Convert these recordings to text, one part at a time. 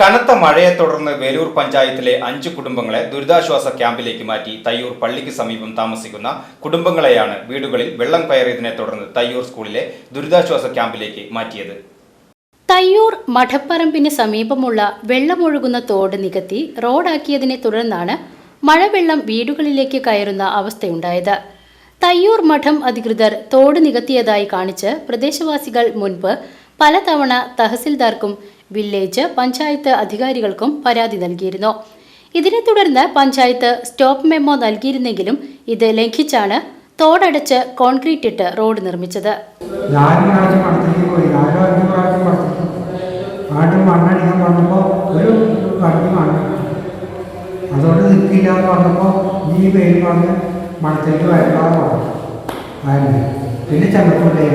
കനത്ത മഴയെ തുടർന്ന് വേലൂർ പഞ്ചായത്തിലെ അഞ്ച് കുടുംബങ്ങളെ ദുരിതാശ്വാസ ക്യാമ്പിലേക്ക് മാറ്റി തയ്യൂർ പള്ളിക്ക് സമീപം താമസിക്കുന്ന കുടുംബങ്ങളെയാണ് വീടുകളിൽ വെള്ളം കയറിയതിനെ തുടർന്ന് തയ്യൂർ സ്കൂളിലെ ദുരിതാശ്വാസ ക്യാമ്പിലേക്ക് മാറ്റിയത്. തയ്യൂർ മഠപ്പറമ്പിന് സമീപമുള്ള വെള്ളമൊഴുകുന്ന തോട് നികത്തി റോഡാക്കിയതിനെ തുടർന്നാണ് മഴവെള്ളം വീടുകളിലേക്ക് കയറുന്ന അവസ്ഥയുണ്ടായത്. തയ്യൂർ മഠം അധികൃതർ തോട് നികത്തിയതായി കാണിച്ച് പ്രദേശവാസികൾ മുൻപ് പലതവണ തഹസിൽദാർക്കും വില്ലേജ് പഞ്ചായത്ത് അധികാരികൾക്കും പരാതി നൽകിയിരുന്നു. ഇതിനെ തുടർന്ന് പഞ്ചായത്ത് സ്റ്റോപ്പ് മെമ്മോ നൽകിയിരുന്നെങ്കിലും ഇത് ലംഘിച്ചാണ് തോടടച്ച് കോൺക്രീറ്റ് ഇട്ട് റോഡ് നിർമ്മിച്ചത്. പിന്നെ ചെന്നപ്പോഴേ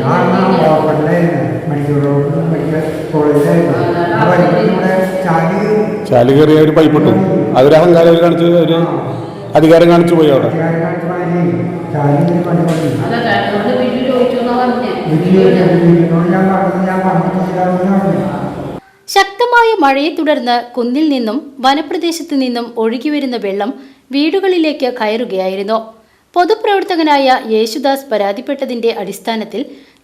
ഞാൻ ഹോസ്പിറ്റലായിരുന്നു മെഡിക്കൽ പൈപ്പിട്ടു മെഡിക്കൽ കോളേജിലായിരുന്നു ആ വഴിക്കൂടെ ചാടി ചാൽ കയറിയ ഒരു പൈപ്പ് അതൊരു അഹങ്കാരം അവർ കാണിച്ച് ഒരു അധികാരം കാണിച്ചു പോയി അവിടെ. ശക്തമായ മഴയെ തുടർന്ന് കുന്നിൽ നിന്നും വനപ്രദേശത്ത് നിന്നും ഒഴുകിവരുന്ന വെള്ളം വീടുകളിലേക്ക് കയറുകയായിരുന്നു. പൊതുപ്രവർത്തകനായ യേശുദാസ് പരാതിപ്പെട്ടതിന്റെ അടിസ്ഥാനത്തിൽ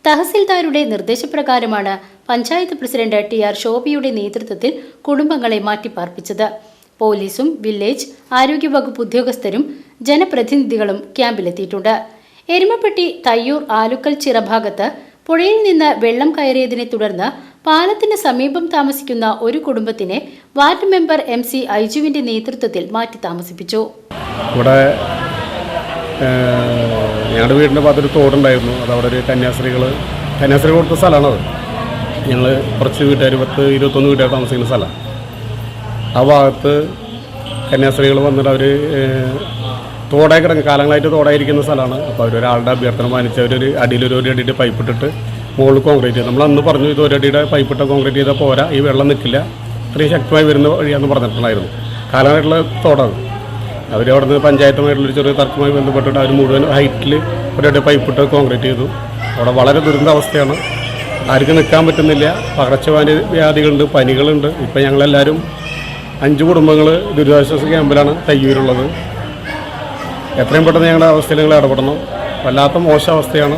തഹസിൽദാരുടെ നിർദ്ദേശപ്രകാരമാണ് പഞ്ചായത്ത് പ്രസിഡന്റ് ടി ആർ ശോഭിയുടെ നേതൃത്വത്തിൽ കുടുംബങ്ങളെ മാറ്റിപ്പാർപ്പിച്ചത്. പോലീസും വില്ലേജ് ആരോഗ്യവകുപ്പ് ഉദ്യോഗസ്ഥരും ജനപ്രതിനിധികളും ക്യാമ്പിലെത്തിയിട്ടുണ്ട്. എരുമപ്പെട്ടി തയ്യൂർ ആലുക്കൽ ചിറ ഭാഗത്ത് പുഴയിൽ നിന്ന് വെള്ളം കയറിയതിനെ തുടർന്ന് പാലത്തിന് സമീപം താമസിക്കുന്ന ഒരു കുടുംബത്തിനെ വാർഡ് മെമ്പർ എം സി ഐജുവിന്റെ നേതൃത്വത്തിൽ മാറ്റി താമസിപ്പിച്ചു. ഞങ്ങളുടെ വീടിന്റെ ഭാഗത്തൊരു തോടുണ്ടായിരുന്നു. അത് അവിടെ ഒരു കന്യാസ്ത്രീകൾ കന്യാസ്ത്രീ കൊടുത്ത സ്ഥലമാണത് ഞങ്ങൾ കുറച്ച് വീട്ടുകാർ പത്ത് ഇരുപത്തൊന്ന് വീട്ടുകാർ താമസിക്കുന്ന സ്ഥലമാണ് ആ ഭാഗത്ത് കന്യാസ്ത്രീകൾ വന്നിട്ട് അവർ തോടായി കിടങ്ങും കാലങ്ങളായിട്ട് തോടായിരിക്കുന്ന സ്ഥലമാണ്. അപ്പോൾ അവരൊരാളുടെ അഭ്യർത്ഥന മാനിച്ച് അവരൊരു അടിയിലൊരു ഒരു അടിയിട്ട് പൈപ്പ് ഇട്ടിട്ട് മുകളിൽ കോൺക്രീറ്റ് ചെയ്തു. നമ്മൾ അന്ന് പറഞ്ഞു ഇത് ഒരു അടിയുടെ പൈപ്പ് ഇട്ട കോൺക്രീറ്റ് ചെയ്താൽ പോരാ ഈ വെള്ളം നിൽക്കില്ല. ഇത്രയും ശക്തമായി വരുന്ന വഴിയാണെന്ന് പറഞ്ഞിട്ടുണ്ടായിരുന്നു കാലങ്ങളായിട്ടുള്ള തോടാണ് അവർ അവിടെ നിന്ന് പഞ്ചായത്തുമായിട്ടുള്ളൊരു ചെറിയ തർക്കമായി ബന്ധപ്പെട്ടിട്ട് അവർ മുഴുവൻ ഹൈറ്റിൽ ഒരടി പൈപ്പ് ഇട്ട് കോൺക്രീറ്റ് ചെയ്തു. അവിടെ വളരെ ദുരന്താവസ്ഥയാണ് ആർക്കും നിൽക്കാൻ പറ്റുന്നില്ല. പകർച്ചവ്യാധി വ്യാധികളുണ്ട് പനികളുണ്ട്. ഇപ്പം ഞങ്ങളെല്ലാവരും അഞ്ച് കുടുംബങ്ങൾ ദുരിതാശ്വാസ ക്യാമ്പിലാണ് തയ്യൂരുള്ളത്. എത്രയും പെട്ടെന്ന് ഞങ്ങളുടെ അവസ്ഥയിൽ ഞങ്ങൾ ഇടപെടണം. വല്ലാത്ത മോശം അവസ്ഥയാണ്.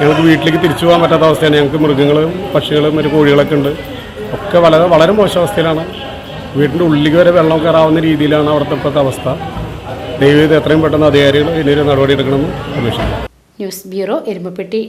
ഞങ്ങൾക്ക് വീട്ടിലേക്ക് തിരിച്ചു പോകാൻ പറ്റാത്ത അവസ്ഥയാണ്. ഞങ്ങൾക്ക് മൃഗങ്ങളും പക്ഷികളും മറ്റു കോഴികളൊക്കെ ഉണ്ട്. ഒക്കെ വളരെ വളരെ മോശം അവസ്ഥയിലാണ്. വീടിന്റെ ഉള്ളിലേക്ക് വരെ വെള്ളം കയറാവുന്ന രീതിയിലാണ് അവിടുത്തെ ഇപ്പോഴത്തെ അവസ്ഥ. ദയവ് ചെയ്ത് എത്രയും പെട്ടെന്ന് അധികാരികൾ ഇതിനൊരു നടപടി എടുക്കണമെന്ന് അപേക്ഷിക്കുന്നു. News bureau Erumapetty.